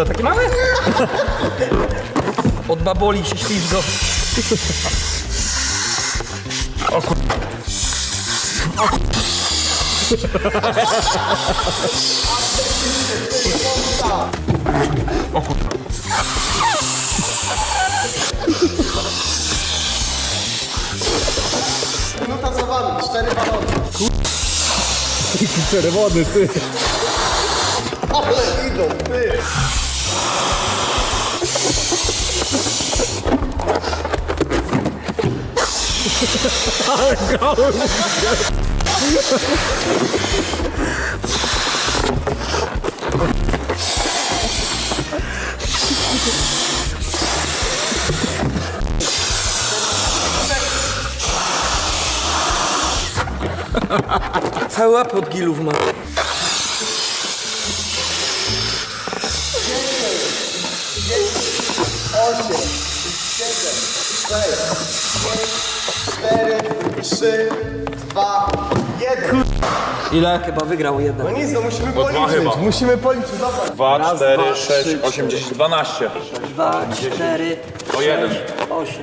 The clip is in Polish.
Co, takie małe? Od baboli się ślizgo. Minuta za wami, cztery balony. Czerwony, ty. Ale idą, ty. Cały łapy od ma. Osiem, siedem, sześć, pięć, cztery, trzy, dwa, jeden. Ile? Chyba wygrał jeden. No nic, no musimy dwa policzyć. chyba. Musimy policzyć, zobacz. 2, Raz, 4, dwa, 6, trzy, 8, 10, 12. Dwa, cztery, O jeden. osiem.